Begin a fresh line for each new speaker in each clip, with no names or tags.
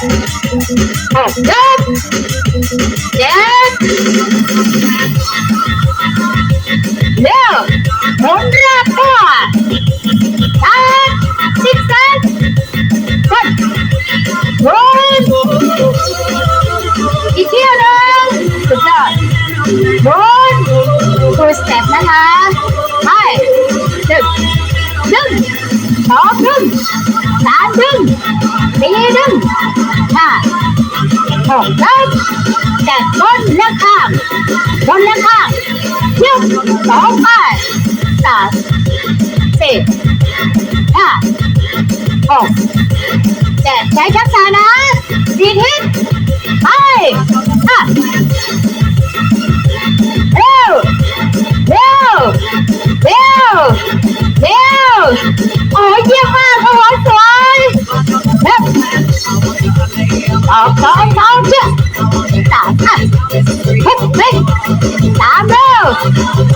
หกเจ็ดเจ็ดเร็วหมุนรอบตัวแปดสิบเอ็ดคนหมุนอีกเที่ยวหนึงสุดยอดหมุนฟูสเต็ปนะคะไปหนึ่งหนึ่งสองหนึ่ง หกเจ็ดแปดคนและข้างต้นและข้างหนึ่งสองไปสามสี่ห้าหกแต่ใช้ทักษะนะดีทิศไปห้า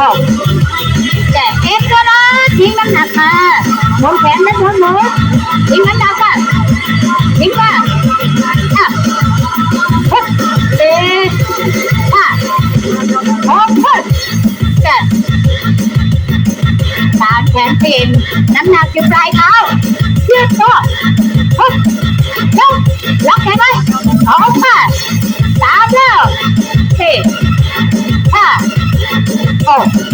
หกเจ็ดเอฟก็นะทิ้งน้ำหนักมาหมุนแขนและหมุนหมุนทิ้งน้ำหนักอะทิ้งมาอะหกสี่ห้าหกเจ็ดตามแขนเปลี่ยนน้ำหนักอยู่ปลายเท้ายืดตัว Oh.